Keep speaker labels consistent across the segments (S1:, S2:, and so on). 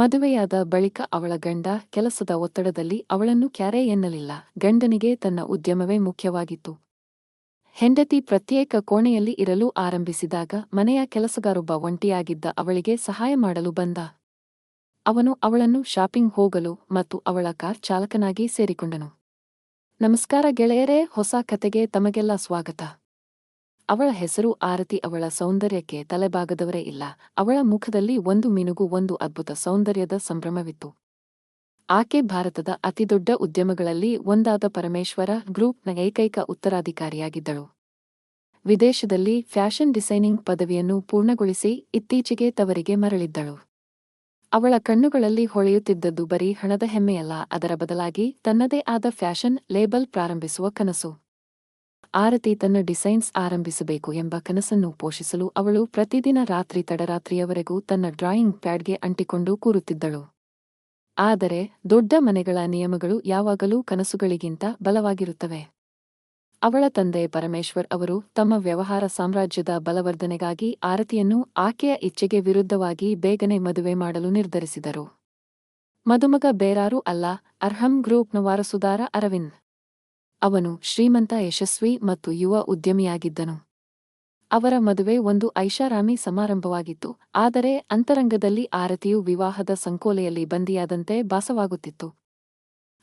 S1: ಮದುವೆಯಾದ ಬಳಿಕ ಅವಳ ಗಂಡ ಕೆಲಸದ ಒತ್ತಡದಲ್ಲಿ ಅವಳನ್ನು ಕ್ಯಾರೆ ಎನ್ನಲಿಲ್ಲ. ಗಂಡನಿಗೆ ತನ್ನ ಉದ್ಯಮವೇ ಮುಖ್ಯವಾಗಿತ್ತು. ಹೆಂಡತಿ ಪ್ರತ್ಯೇಕ ಕೋಣೆಯಲ್ಲಿ ಇರಲು ಆರಂಭಿಸಿದಾಗ ಮನೆಯ ಕೆಲಸಗಾರೊಬ್ಬ ಒಂಟಿಯಾಗಿದ್ದ ಅವಳಿಗೆ ಸಹಾಯ ಮಾಡಲು ಬಂದ. ಅವನು ಅವಳನ್ನು ಶಾಪಿಂಗ್ ಹೋಗಲು ಮತ್ತು ಅವಳ ಕಾರ್ ಚಾಲಕನಾಗಿ ಸೇರಿಕೊಂಡನು. ನಮಸ್ಕಾರ ಗೆಳೆಯರೇ, ಹೊಸ ಕತೆಗೆ ತಮಗೆಲ್ಲ ಸ್ವಾಗತ. ಅವಳ ಹೆಸರು ಆರತಿ, ಅವಳ ಸೌಂದರ್ಯಕ್ಕೆ ತಲೆಬಾಗದವರೇ ಇಲ್ಲ. ಅವಳ ಮುಖದಲ್ಲಿ ಒಂದು ಮಿನುಗು, ಒಂದು ಅದ್ಭುತ ಸೌಂದರ್ಯದ ಸಂಭ್ರಮವಿತ್ತು. ಆಕೆ ಭಾರತದ ಅತಿದೊಡ್ಡ ಉದ್ಯಮಗಳಲ್ಲಿ ಒಂದಾದ ಪರಮೇಶ್ವರ ಗ್ರೂಪ್ನ ಏಕೈಕ ಉತ್ತರಾಧಿಕಾರಿಯಾಗಿದ್ದಳು. ವಿದೇಶದಲ್ಲಿ ಫ್ಯಾಷನ್ ಡಿಸೈನಿಂಗ್ ಪದವಿಯನ್ನು ಪೂರ್ಣಗೊಳಿಸಿ ಇತ್ತೀಚೆಗೆ ತವರಿಗೆ ಮರಳಿದ್ದಳು. ಅವಳ ಕಣ್ಣುಗಳಲ್ಲಿ ಹೊಳೆಯುತ್ತಿದ್ದದ್ದು ಬರೀ ಹಣದ ಹೆಮ್ಮೆಯಲ್ಲ, ಅದರ ಬದಲಾಗಿ ತನ್ನದೇ ಆದ ಫ್ಯಾಷನ್ ಲೇಬಲ್ ಪ್ರಾರಂಭಿಸುವ ಕನಸು. ಆರತಿ ತನ್ನ ಡಿಸೈನ್ಸ್ ಆರಂಭಿಸಬೇಕು ಎಂಬ ಕನಸನ್ನು ಪೋಷಿಸಲು ಅವಳು ಪ್ರತಿದಿನ ರಾತ್ರಿ ತಡರಾತ್ರಿಯವರೆಗೂ ತನ್ನ ಡ್ರಾಯಿಂಗ್ ಪ್ಯಾಡ್ಗೆ ಅಂಟಿಕೊಂಡು ಕೂರುತ್ತಿದ್ದಳು. ಆದರೆ ದೊಡ್ಡ ಮನೆಗಳ ನಿಯಮಗಳು ಯಾವಾಗಲೂ ಕನಸುಗಳಿಗಿಂತ ಬಲವಾಗಿರುತ್ತವೆ. ಅವಳ ತಂದೆ ಪರಮೇಶ್ವರ್ ಅವರು ತಮ್ಮ ವ್ಯವಹಾರ ಸಾಮ್ರಾಜ್ಯದ ಬಲವರ್ಧನೆಗಾಗಿ ಆರತಿಯನ್ನು ಆಕೆಯ ಇಚ್ಛೆಗೆ ವಿರುದ್ಧವಾಗಿ ಬೇಗನೆ ಮದುವೆ ಮಾಡಲು ನಿರ್ಧರಿಸಿದರು. ಮದುಮಗ ಬೇರಾರೂ ಅಲ್ಲ, ಅರ್ಹಂ ಗ್ರೂಪ್ನ ವಾರಸುದಾರ ಅರವಿಂದ್. ಅವನು ಶ್ರೀಮಂತ, ಯಶಸ್ವಿ ಮತ್ತು ಯುವ ಉದ್ಯಮಿಯಾಗಿದ್ದನು. ಅವರ ಮದುವೆ ಒಂದು ಐಷಾರಾಮಿ ಸಮಾರಂಭವಾಗಿತ್ತು, ಆದರೆ ಅಂತರಂಗದಲ್ಲಿ ಆರತಿಯು ವಿವಾಹದ ಸಂಕೋಲೆಯಲ್ಲಿ ಬಂದಿಯಾದಂತೆ ಭಾಸವಾಗುತ್ತಿತ್ತು.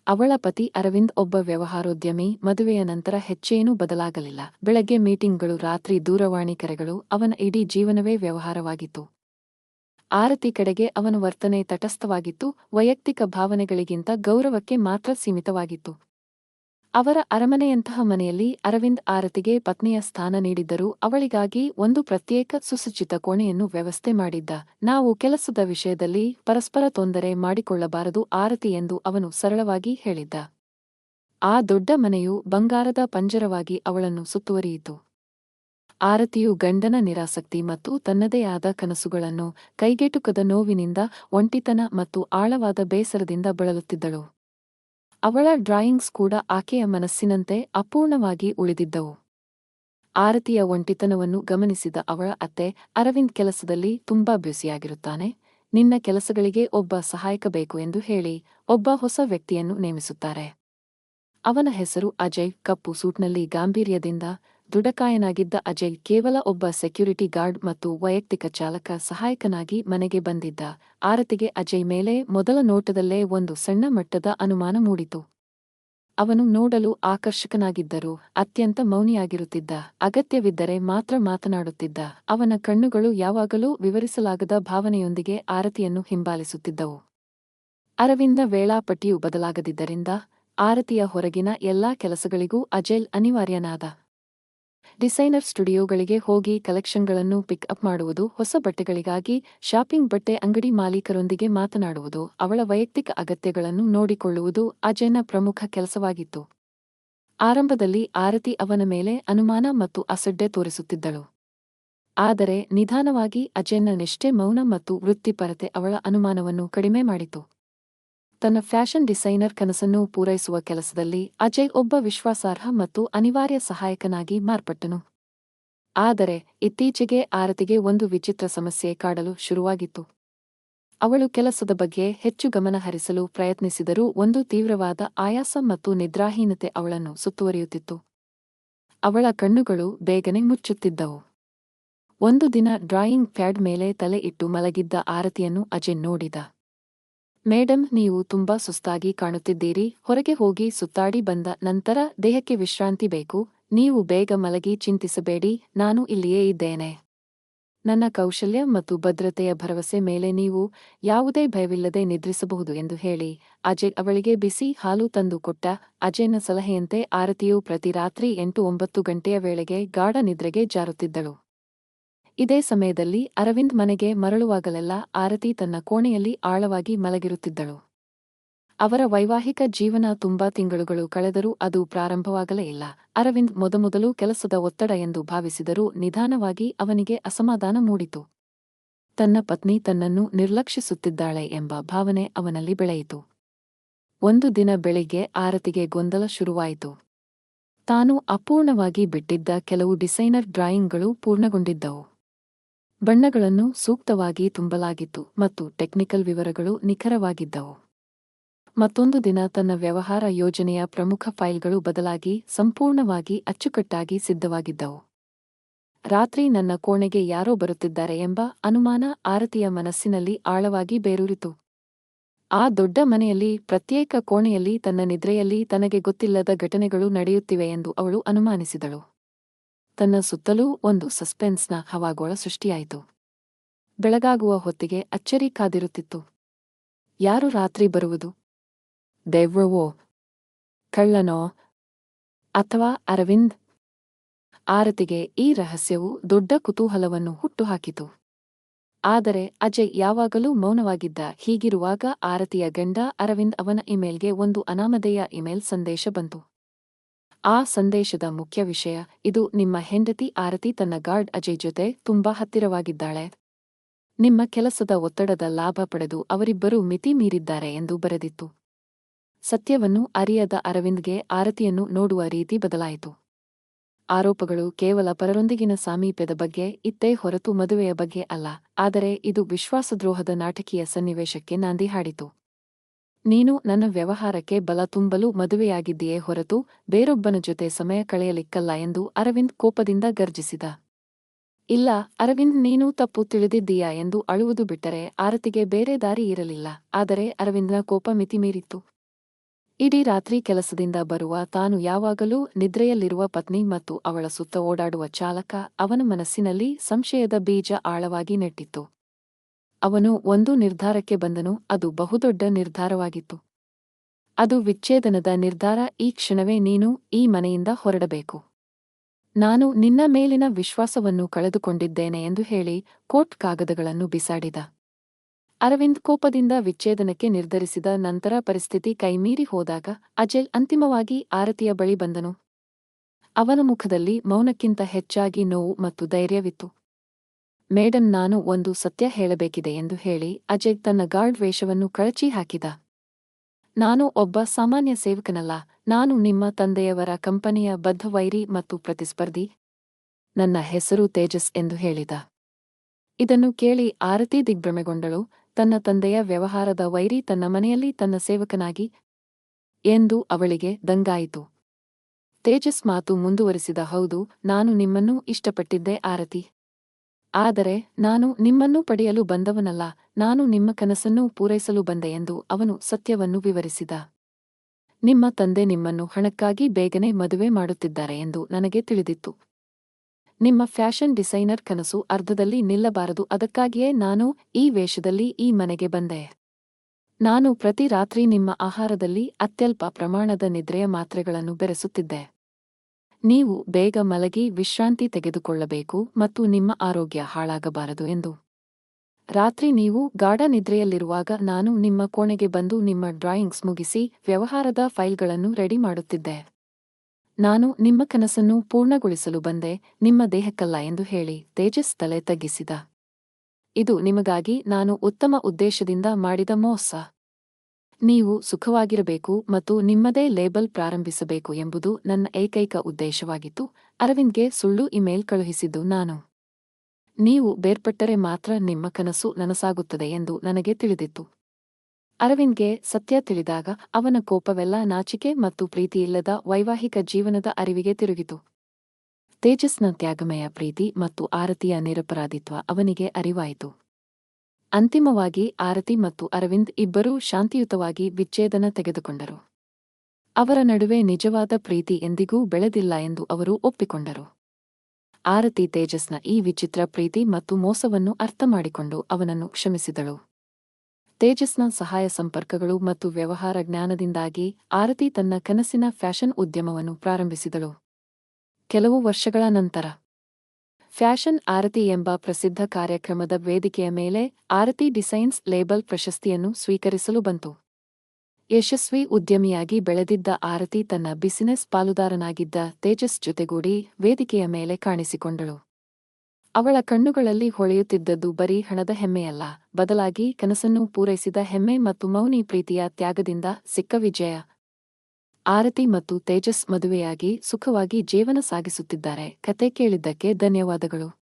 S1: ಅವಳ ಪತಿ ಅರವಿಂದ್ ಒಬ್ಬ ವ್ಯವಹಾರೋದ್ಯಮಿ, ಮದುವೆಯ ನಂತರ ಹೆಚ್ಚೇನೂ ಬದಲಾಗಲಿಲ್ಲ. ಬೆಳಗ್ಗೆ ಮೀಟಿಂಗ್ಗಳು, ರಾತ್ರಿ ದೂರವಾಣಿ ಕರೆಗಳು, ಅವನ ಇಡೀ ಜೀವನವೇ ವ್ಯವಹಾರವಾಗಿತ್ತು. ಆರತಿ ಕಡೆಗೆ ಅವನ ವರ್ತನೆ ತಟಸ್ಥವಾಗಿತ್ತು, ವೈಯಕ್ತಿಕ ಭಾವನೆಗಳಿಗಿಂತ ಗೌರವಕ್ಕೆ ಮಾತ್ರ ಸೀಮಿತವಾಗಿತ್ತು. ಅವರ ಅರಮನೆಯಂತಹ ಮನೆಯಲ್ಲಿ ಅರವಿಂದ್ ಆರತಿಗೆ ಪತ್ನಿಯ ಸ್ಥಾನ ನೀಡಿದ್ದರು ಅವಳಿಗಾಗಿ ಒಂದು ಪ್ರತ್ಯೇಕ ಸುಸಜ್ಜಿತ ಕೋಣೆಯನ್ನು ವ್ಯವಸ್ಥೆ ಮಾಡಿದ್ದ. ನಾವು ಕೆಲಸದ ವಿಷಯದಲ್ಲಿ ಪರಸ್ಪರ ತೊಂದರೆ ಮಾಡಿಕೊಳ್ಳಬಾರದು ಆರತಿ ಎಂದು ಅವನು ಸರಳವಾಗಿ ಹೇಳಿದ್ದ. ಆ ದೊಡ್ಡ ಮನೆಯು ಬಂಗಾರದ ಪಂಜರವಾಗಿ ಅವಳನ್ನು ಸುತ್ತುವರಿಯಿತು. ಆರತಿಯು ಗಂಡನ ನಿರಾಸಕ್ತಿ ಮತ್ತು ತನ್ನದೇ ಆದ ಕನಸುಗಳನ್ನು ಕೈಗೆಟುಕದ ನೋವಿನಿಂದ, ಒಂಟಿತನ ಮತ್ತು ಆಳವಾದ ಬೇಸರದಿಂದ ಬಳಲುತ್ತಿದ್ದಳು. ಅವಳ ಡ್ರಾಯಿಂಗ್ಸ್ ಕೂಡ ಆಕೆಯ ಮನಸ್ಸಿನಂತೆ ಅಪೂರ್ಣವಾಗಿ ಉಳಿದಿದ್ದವು. ಆರತಿಯ ಒಂಟಿತನವನ್ನು ಗಮನಿಸಿದ ಅವಳ ಅತ್ತೆ, ಅರವಿಂದ್ ಕೆಲಸದಲ್ಲಿ ತುಂಬಾ ಬ್ಯುಸಿಯಾಗಿರುತ್ತಾನೆ, ನಿನ್ನ ಕೆಲಸಗಳಿಗೆ ಒಬ್ಬ ಸಹಾಯಕ ಬೇಕು ಎಂದು ಹೇಳಿ, ಒಬ್ಬ ಹೊಸ ವ್ಯಕ್ತಿಯನ್ನು ನೇಮಿಸುತ್ತಾರೆ. ಅವನ ಹೆಸರು ಅಜಯ್, ಕಪ್ಪು ಸೂಟ್ನಲ್ಲಿ ಗಾಂಭೀರ್ಯದಿಂದ ದುಡಕಾಯನಾಗಿದ್ದ ಅಜಯ್ ಕೇವಲ ಒಬ್ಬ ಸೆಕ್ಯೂರಿಟಿ ಗಾರ್ಡ್ ಮತ್ತು ವೈಯಕ್ತಿಕ ಚಾಲಕ ಸಹಾಯಕನಾಗಿ ಮನೆಗೆ ಬಂದಿದ್ದ. ಆರತಿಗೆ ಅಜಯ್ ಮೇಲೆ ಮೊದಲ ನೋಟದಲ್ಲೇ ಒಂದು ಸಣ್ಣ ಮಟ್ಟದ ಅನುಮಾನ ಮೂಡಿತು. ಅವನು ನೋಡಲು ಆಕರ್ಷಕನಾಗಿದ್ದರೂ ಅತ್ಯಂತ ಮೌನಿಯಾಗಿರುತ್ತಿದ್ದ. ಅಗತ್ಯವಿದ್ದರೆ ಮಾತ್ರ ಮಾತನಾಡುತ್ತಿದ್ದ. ಅವನ ಕಣ್ಣುಗಳು ಯಾವಾಗಲೂ ವಿವರಿಸಲಾಗದ ಭಾವನೆಯೊಂದಿಗೆ ಆರತಿಯನ್ನು ಹಿಂಬಾಲಿಸುತ್ತಿದ್ದವು. ಅರವಿಂದ ವೇಳಾಪಟ್ಟಿಯು ಬದಲಾಗದಿದ್ದರಿಂದ ಆರತಿಯ ಹೊರಗಿನ ಎಲ್ಲಾ ಕೆಲಸಗಳಿಗೂ ಅಜಯ್ ಅನಿವಾರ್ಯನಾದ. ಡಿಸೈನರ್ ಸ್ಟುಡಿಯೋಗಳಿಗೆ ಹೋಗಿ ಕಲೆಕ್ಷನ್ಗಳನ್ನು ಪಿಕ್ ಅಪ್ ಮಾಡುವುದು, ಹೊಸ ಬಟ್ಟೆಗಳಿಗಾಗಿ ಶಾಪಿಂಗ್ ಬಟ್ಟೆ ಅಂಗಡಿ ಮಾಲೀಕರೊಂದಿಗೆ ಮಾತನಾಡುವುದು, ಅವಳ ವೈಯಕ್ತಿಕ ಅಗತ್ಯಗಳನ್ನು ನೋಡಿಕೊಳ್ಳುವುದು ಅಜಯ್ನ ಪ್ರಮುಖ ಕೆಲಸವಾಗಿತ್ತು. ಆರಂಭದಲ್ಲಿ ಆರತಿ ಅವನ ಮೇಲೆ ಅನುಮಾನ ಮತ್ತು ಅಸಡ್ಡೆ ತೋರಿಸುತ್ತಿದ್ದಳು. ಆದರೆ ನಿಧಾನವಾಗಿ ಅಜಯ್ನ ನಿಷ್ಠೆ, ಮೌನ ಮತ್ತು ವೃತ್ತಿಪರತೆ ಅವಳ ಅನುಮಾನವನ್ನು ಕಡಿಮೆ ಮಾಡಿತು. ತನ್ನ ಫ್ಯಾಷನ್ ಡಿಸೈನರ್ ಕನಸನ್ನು ಪೂರೈಸುವ ಕೆಲಸದಲ್ಲಿ ಅಜಯ್ ಒಬ್ಬ ವಿಶ್ವಾಸಾರ್ಹ ಮತ್ತು ಅನಿವಾರ್ಯ ಸಹಾಯಕನಾಗಿ ಮಾರ್ಪಟ್ಟನು. ಆದರೆ, ಇತ್ತೀಚೆಗೆ ಆರತಿಗೆ ಒಂದು ವಿಚಿತ್ರ ಸಮಸ್ಯೆ ಕಾಡಲು ಶುರುವಾಗಿತ್ತು. ಅವಳು ಕೆಲಸದ ಬಗ್ಗೆ ಹೆಚ್ಚು ಗಮನ ಹರಿಸಲು ಪ್ರಯತ್ನಿಸಿದರೂ ಒಂದು ತೀವ್ರವಾದ ಆಯಾಸ ಮತ್ತು ನಿದ್ರಾಹೀನತೆ ಅವಳನ್ನು ಸುತ್ತುವರಿಯುತ್ತಿತ್ತು. ಅವಳ ಕಣ್ಣುಗಳು ಬೇಗನೆ ಮುಚ್ಚುತ್ತಿದ್ದವು. ಒಂದು ದಿನ ಡ್ರಾಯಿಂಗ್ ಪ್ಯಾಡ್ ಮೇಲೆ ತಲೆ ಇಟ್ಟು ಮಲಗಿದ್ದ ಆರತಿಯನ್ನು ಅಜಯ್ ನೋಡಿದ. ಮೇಡಮ್ ನೀವು ತುಂಬಾ ಸುಸ್ತಾಗಿ ಕಾಣುತ್ತಿದ್ದೀರಿ. ಹೊರಗೆ ಹೋಗಿ ಸುತ್ತಾಡಿ ಬಂದ ನಂತರ ದೇಹಕ್ಕೆ ವಿಶ್ರಾಂತಿ ಬೇಕು. ನೀವು ಬೇಗ ಮಲಗಿ ಚಿಂತಿಸಬೇಡಿ. ನಾನು ಇಲ್ಲಿಯೇ ಇದ್ದೇನೆ. ನನ್ನ ಕೌಶಲ್ಯ ಮತ್ತು ಭದ್ರತೆಯ ಭರವಸೆ ಮೇಲೆ ನೀವು ಯಾವುದೇ ಭಯವಿಲ್ಲದೆ ನಿದ್ರಿಸಬಹುದು ಎಂದು ಹೇಳಿ, ಅಜಯ್ ಅವಳಿಗೆ ಬಿಸಿ ಹಾಲು ತಂದು ಕೊಟ್ಟ. ಅಜಯ್ನ ಸಲಹೆಯಂತೆ ಆರತಿಯು ಪ್ರತಿ ರಾತ್ರಿ ಎಂಟು ಒಂಬತ್ತು ಗಂಟೆಯ ವೇಳೆಗೆ ಗಾಢ ನಿದ್ರೆಗೆ ಜಾರುತ್ತಿದ್ದಳು. ಇದೇ ಸಮಯದಲ್ಲಿ ಅರವಿಂದ್ ಮನೆಗೆ ಮರಳುವಾಗಲೆಲ್ಲ ಆರತಿ ತನ್ನ ಕೋಣೆಯಲ್ಲಿ ಆಳವಾಗಿ ಮಲಗಿರುತ್ತಿದ್ದಳು. ಅವರ ವೈವಾಹಿಕ ಜೀವನ ತುಂಬಾ ತಿಂಗಳುಗಳು ಕಳೆದರೂ ಅದು ಪ್ರಾರಂಭವಾಗಲೇ ಇಲ್ಲ. ಅರವಿಂದ್ ಮೊದಮೊದಲು ಕೆಲಸದ ಒತ್ತಡ ಎಂದು ಭಾವಿಸಿದರೂ ನಿಧಾನವಾಗಿ ಅವನಿಗೆ ಅಸಮಾಧಾನ ಮೂಡಿತು. ತನ್ನ ಪತ್ನಿ ತನ್ನನ್ನು ನಿರ್ಲಕ್ಷಿಸುತ್ತಿದ್ದಾಳೆ ಎಂಬ ಭಾವನೆ ಅವನಲ್ಲಿ ಬೆಳೆಯಿತು. ಒಂದು ದಿನ ಬೆಳಿಗ್ಗೆ ಆರತಿಗೆ ಗೊಂದಲ ಶುರುವಾಯಿತು. ತಾನು ಅಪೂರ್ಣವಾಗಿ ಬಿಟ್ಟಿದ್ದ ಕೆಲವು ಡಿಸೈನರ್ ಡ್ರಾಯಿಂಗ್ಗಳು ಪೂರ್ಣಗೊಂಡಿದ್ದವು. ಬಣ್ಣಗಳನ್ನು ಸೂಕ್ತವಾಗಿ ತುಂಬಲಾಗಿತ್ತು ಮತ್ತು ಟೆಕ್ನಿಕಲ್ ವಿವರಗಳು ನಿಖರವಾಗಿದ್ದವು. ಮತ್ತೊಂದು ದಿನ ತನ್ನ ವ್ಯವಹಾರ ಯೋಜನೆಯ ಪ್ರಮುಖ ಫೈಲ್ಗಳು ಬದಲಾಗಿ ಸಂಪೂರ್ಣವಾಗಿ ಅಚ್ಚುಕಟ್ಟಾಗಿ ಸಿದ್ಧವಾಗಿದ್ದವು. ರಾತ್ರಿ ನನ್ನ ಕೋಣೆಗೆ ಯಾರೋ ಬರುತ್ತಿದ್ದಾರೆ ಎಂಬ ಅನುಮಾನ ಆರತಿಯ ಮನಸ್ಸಿನಲ್ಲಿ ಆಳವಾಗಿ ಬೇರೂರಿತು. ಆ ದೊಡ್ಡ ಮನೆಯಲ್ಲಿ, ಪ್ರತ್ಯೇಕ ಕೋಣೆಯಲ್ಲಿ ತನ್ನ ನಿದ್ರೆಯಲ್ಲಿ ತನಗೆ ಗೊತ್ತಿಲ್ಲದ ಘಟನೆಗಳು ನಡೆಯುತ್ತಿವೆ ಎಂದು ಅವಳು ಅನುಮಾನಿಸಿದಳು. ತನ್ನ ಸುತ್ತಲೂ ಒಂದು ಸಸ್ಪೆನ್ಸ್ನ ಹವಾಗೋಳ ಸೃಷ್ಟಿಯಾಯಿತು. ಬೆಳಗಾಗುವ ಹೊತ್ತಿಗೆ ಅಚ್ಚರಿ ಕಾದಿರುತ್ತಿತ್ತು. ಯಾರು ರಾತ್ರಿ ಬರುವುದು? ದೇವ್ರವೋ? ಕಳ್ಳನೋ? ಅಥವಾ ಅರವಿಂದ್? ಆರತಿಗೆ ಈ ರಹಸ್ಯವು ದೊಡ್ಡ ಕುತೂಹಲವನ್ನು ಹುಟ್ಟುಹಾಕಿತು. ಆದರೆ ಅಜಯ್ ಯಾವಾಗಲೂ ಮೌನವಾಗಿದ್ದ ಹೀಗಿರುವಾಗ ಆರತಿಯ ಗಂಡ ಅರವಿಂದ್ ಅವನ ಇಮೇಲ್ಗೆ ಒಂದು ಅನಾಮಧೇಯ ಇಮೇಲ್ ಸಂದೇಶ ಬಂತು. ಆ ಸಂದೇಶದ ಮುಖ್ಯ ವಿಷಯ, ಇದು ನಿಮ್ಮ ಹೆಂಡತಿ ಆರತಿ ತನ್ನ ಗಾರ್ಡ್ ಅಜಯ್ ಜೊತೆ ತುಂಬಾ ಹತ್ತಿರವಾಗಿದ್ದಾಳೆ. ನಿಮ್ಮ ಕೆಲಸದ ಒತ್ತಡದ ಲಾಭ ಪಡೆದು ಅವರಿಬ್ಬರೂ ಮಿತಿ ಮೀರಿದ್ದಾರೆ ಎಂದು ಬರೆದಿತ್ತು. ಸತ್ಯವನ್ನು ಅರಿಯದ ಅರವಿಂದ್ಗೆ ಆರತಿಯನ್ನು ನೋಡುವ ರೀತಿ ಬದಲಾಯಿತು. ಆರೋಪಗಳು ಕೇವಲ ಪರರೊಂದಿಗಿನ ಸಾಮೀಪ್ಯದ ಬಗ್ಗೆ, ಇತ್ತೇ ಹೊರತು ಮದುವೆಯ ಬಗ್ಗೆ ಅಲ್ಲ, ಆದರೆ ಇದು ವಿಶ್ವಾಸದ್ರೋಹದ ನಾಟಕೀಯ ಸನ್ನಿವೇಶಕ್ಕೆ ನಾಂದಿ ಹಾಡಿತು. ನೀನು ನನ್ನ ವ್ಯವಹಾರಕ್ಕೆ ಬಲ ತುಂಬಲು ಮದುವೆಯಾಗಿದ್ದೀಯೇ ಹೊರತು ಬೇರೊಬ್ಬನ ಜೊತೆ ಸಮಯ ಕಳೆಯಲಿಕ್ಕಲ್ಲ ಎಂದು ಅರವಿಂದ್ ಕೋಪದಿಂದ ಗರ್ಜಿಸಿದ. ಇಲ್ಲ, ಅರವಿಂದ್, ನೀನು ತಪ್ಪು ತಿಳಿದಿದ್ದೀಯಾ ಎಂದು ಅಳುವುದು ಬಿಟ್ಟರೆ ಆರತಿಗೆ ಬೇರೆ ದಾರಿ ಇರಲಿಲ್ಲ, ಆದರೆ ಅರವಿಂದ್ನ ಕೋಪ ಮಿತಿಮೀರಿತ್ತು. ಇಡೀ ರಾತ್ರಿ ಕೆಲಸದಿಂದ ಬರುವ ತಾನು ಯಾವಾಗಲೂ ನಿದ್ರೆಯಲ್ಲಿರುವ ಪತ್ನಿ ಮತ್ತು ಅವಳ ಸುತ್ತ ಓಡಾಡುವ ಚಾಲಕ ಅವನ ಮನಸ್ಸಿನಲ್ಲಿ ಸಂಶಯದ ಬೀಜ ಆಳವಾಗಿ ನೆಟ್ಟಿತ್ತು. ಅವನು ಒಂದು ನಿರ್ಧಾರಕ್ಕೆ ಬಂದನು, ಅದು ಬಹುದೊಡ್ಡ ನಿರ್ಧಾರವಾಗಿತ್ತು. ಅದು ವಿಚ್ಛೇದನದ ನಿರ್ಧಾರ, ಈ ಕ್ಷಣವೇ ನೀನು ಈ ಮನೆಯಿಂದ ಹೊರಡಬೇಕು. ನಾನು ನಿನ್ನ ಮೇಲಿನ ವಿಶ್ವಾಸವನ್ನು ಕಳೆದುಕೊಂಡಿದ್ದೇನೆ ಎಂದು ಹೇಳಿ ಕೋರ್ಟ್ ಕಾಗದಗಳನ್ನು ಬಿಸಾಡಿದ. ಅರವಿಂದ್ ಕೋಪದಿಂದ ವಿಚ್ಛೇದನಕ್ಕೆ ನಿರ್ಧರಿಸಿದ ನಂತರ ಪರಿಸ್ಥಿತಿ ಕೈಮೀರಿ ಹೋದಾಗ ಅಜಯ್ ಅಂತಿಮವಾಗಿ ಆರತಿಯ ಬಳಿ ಬಂದನು. ಅವನ ಮುಖದಲ್ಲಿ ಮೌನಕ್ಕಿಂತ ಹೆಚ್ಚಾಗಿ ನೋವು ಮತ್ತು ಧೈರ್ಯವಿತ್ತು. ಮೇಡನ್ ನಾನು ಒಂದು ಸತ್ಯ ಹೇಳಬೇಕಿದೆ ಎಂದು ಹೇಳಿ ಅಜಯ್ ತನ್ನ ಗಾರ್ಡ್ ವೇಷವನ್ನು ಕಳಚಿ ಹಾಕಿದ. ನಾನು ಒಬ್ಬ ಸಾಮಾನ್ಯ ಸೇವಕನಲ್ಲ, ನಾನು ನಿಮ್ಮ ತಂದೆಯವರ ಕಂಪನಿಯ ಬದ್ಧವೈರಿ ಮತ್ತು ಪ್ರತಿಸ್ಪರ್ಧಿ. ನನ್ನ ಹೆಸರು ತೇಜಸ್ ಎಂದು ಹೇಳಿದ. ಇದನ್ನು ಕೇಳಿ ಆರತಿ ದಿಗ್ಭ್ರಮೆಗೊಂಡಳು, ತನ್ನ ತಂದೆಯ ವ್ಯವಹಾರದ ವೈರಿ ತನ್ನ ಮನೆಯಲ್ಲಿ ತನ್ನ ಸೇವಕನಾಗಿ ಎಂದು ಅವಳಿಗೆ ದಂಗಾಯಿತು. ತೇಜಸ್ ಮಾತು ಮುಂದುವರಿಸಿದ, ಹೌದು, ನಾನು ನಿಮ್ಮನ್ನೂ ಇಷ್ಟಪಟ್ಟಿದ್ದೆ, ಆರತಿ. ಆದರೆ ನಾನು ನಿಮ್ಮನ್ನೂ ಪಡೆಯಲು ಬಂದವನಲ್ಲ, ನಾನು ನಿಮ್ಮ ಕನಸನ್ನೂ ಪೂರೈಸಲು ಬಂದೆ ಎಂದು ಅವನು ಸತ್ಯವನ್ನು ವಿವರಿಸಿದ. ನಿಮ್ಮ ತಂದೆ ನಿಮ್ಮನ್ನು ಹಣಕ್ಕಾಗಿ ಬೇಗನೆ ಮದುವೆ ಮಾಡುತ್ತಿದ್ದಾರೆ ಎಂದು ನನಗೆ ತಿಳಿದಿತ್ತು. ನಿಮ್ಮ ಫ್ಯಾಷನ್ ಡಿಸೈನರ್ ಕನಸು ಅರ್ಧದಲ್ಲಿ ನಿಲ್ಲಬಾರದು, ಅದಕ್ಕಾಗಿಯೇ ನಾನು ಈ ವೇಷದಲ್ಲಿ ಈ ಮನೆಗೆ ಬಂದೆ. ನಾನು ಪ್ರತಿ ರಾತ್ರಿ ನಿಮ್ಮ ಆಹಾರದಲ್ಲಿ ಅತ್ಯಲ್ಪ ಪ್ರಮಾಣದ ನಿದ್ರೆಯ ಮಾತ್ರೆಗಳನ್ನು ಬೆರೆಸುತ್ತಿದ್ದೆ. ನೀವು ಬೇಗ ಮಲಗಿ ವಿಶ್ರಾಂತಿ ತೆಗೆದುಕೊಳ್ಳಬೇಕು ಮತ್ತು ನಿಮ್ಮ ಆರೋಗ್ಯ ಹಾಳಾಗಬಾರದು ಎಂದು. ರಾತ್ರಿ ನೀವು ಗಾಢ ನಿದ್ರೆಯಲ್ಲಿರುವಾಗ ನಾನು ನಿಮ್ಮ ಕೋಣೆಗೆ ಬಂದು ನಿಮ್ಮ ಡ್ರಾಯಿಂಗ್ಸ್ ಮುಗಿಸಿ ವ್ಯವಹಾರದ ಫೈಲ್ಗಳನ್ನು ರೆಡಿ ಮಾಡುತ್ತಿದ್ದೆ. ನಾನು ನಿಮ್ಮ ಕನಸನ್ನು ಪೂರ್ಣಗೊಳಿಸಲು ಬಂದೆ, ನಿಮ್ಮ ದೇಹಕ್ಕಲ್ಲ ಎಂದು ಹೇಳಿ ತೇಜಸ್ ತಲೆ ತಗ್ಗಿಸಿದ. ಇದು ನಿಮಗಾಗಿ ನಾನು ಉತ್ತಮ ಉದ್ದೇಶದಿಂದ ಮಾಡಿದ ಮೋಸ. ನೀವು ಸುಖವಾಗಿರಬೇಕು ಮತ್ತು ನಿಮ್ಮದೇ ಲೇಬಲ್ ಪ್ರಾರಂಭಿಸಬೇಕು ಎಂಬುದು ನನ್ನ ಏಕೈಕ ಉದ್ದೇಶವಾಗಿತ್ತು. ಅರವಿಂದ್ಗೆ ಸುಳ್ಳು ಇಮೇಲ್ ಕಳುಹಿಸಿದ್ದು ನಾನು. ನೀವು ಬೇರ್ಪಟ್ಟರೆ ಮಾತ್ರ ನಿಮ್ಮ ಕನಸು ನನಸಾಗುತ್ತದೆ ಎಂದು ನನಗೆ ತಿಳಿದಿತ್ತು. ಅರವಿಂದ್ಗೆ ಸತ್ಯ ತಿಳಿದಾಗ ಅವನ ಕೋಪವೆಲ್ಲ ನಾಚಿಕೆ ಮತ್ತು ಪ್ರೀತಿಯಿಲ್ಲದ ವೈವಾಹಿಕ ಜೀವನದ ಅರಿವಿಗೆ ತಿರುಗಿತು. ತೇಜಸ್ನ ತ್ಯಾಗಮಯ ಪ್ರೀತಿ ಮತ್ತು ಆರತಿಯ ನಿರಪರಾಧಿತ್ವ ಅವನಿಗೆ ಅರಿವಾಯಿತು. ಅಂತಿಮವಾಗಿ ಆರತಿ ಮತ್ತು ಅರವಿಂದ್ ಇಬ್ಬರೂ ಶಾಂತಿಯುತವಾಗಿ ವಿಚ್ಛೇದನ ತೆಗೆದುಕೊಂಡರು. ಅವರ ನಡುವೆ ನಿಜವಾದ ಪ್ರೀತಿ ಎಂದಿಗೂ ಬೆಳೆದಿಲ್ಲ ಎಂದು ಅವರು ಒಪ್ಪಿಕೊಂಡರು. ಆರತಿ ತೇಜಸ್ನ ಈ ವಿಚಿತ್ರ ಪ್ರೀತಿ ಮತ್ತು ಮೋಸವನ್ನು ಅರ್ಥಮಾಡಿಕೊಂಡು ಅವನನ್ನು ಕ್ಷಮಿಸಿದಳು. ತೇಜಸ್ನ ಸಹಾಯ ಸಂಪರ್ಕಗಳು ಮತ್ತು ವ್ಯವಹಾರ ಜ್ಞಾನದಿಂದಾಗಿ ಆರತಿ ತನ್ನ ಕನಸಿನ ಫ್ಯಾಷನ್ ಉದ್ಯಮವನ್ನು ಪ್ರಾರಂಭಿಸಿದಳು. ಕೆಲವು ವರ್ಷಗಳ ನಂತರ ಫ್ಯಾಷನ್ ಆರತಿ ಎಂಬ ಪ್ರಸಿದ್ಧ ಕಾರ್ಯಕ್ರಮದ ವೇದಿಕೆಯ ಮೇಲೆ ಆರತಿ ಡಿಸೈನ್ಸ್ ಲೇಬಲ್ ಪ್ರಶಸ್ತಿಯನ್ನು ಸ್ವೀಕರಿಸಲು ಬಂತು. ಯಶಸ್ವಿ ಉದ್ಯಮಿಯಾಗಿ ಬೆಳೆದಿದ್ದ ಆರತಿ ತನ್ನ ಬಿಸಿನೆಸ್ ಪಾಲುದಾರನಾಗಿದ್ದ ತೇಜಸ್ ಜೊತೆಗೂಡಿ ವೇದಿಕೆಯ ಮೇಲೆ ಕಾಣಿಸಿಕೊಂಡಳು. ಅವಳ ಕಣ್ಣುಗಳಲ್ಲಿ ಹೊಳೆಯುತ್ತಿದ್ದದ್ದು ಬರೀ ಹಣದ ಹೆಮ್ಮೆಯಲ್ಲ, ಬದಲಾಗಿ ಕನಸನ್ನು ಪೂರೈಸಿದ ಹೆಮ್ಮೆ ಮತ್ತು ಮೌನಿ ಪ್ರೀತಿಯ ತ್ಯಾಗದಿಂದ ಸಿಕ್ಕ ವಿಜಯ. ಆರತಿ ಮತ್ತು ತೇಜಸ್ ಮದುವೆಯಾಗಿ ಸುಖವಾಗಿ ಜೀವನ ಸಾಗಿಸುತ್ತಿದ್ದಾರೆ. ಕತೆ ಕೇಳಿದ್ದಕ್ಕೆ ಧನ್ಯವಾದಗಳು.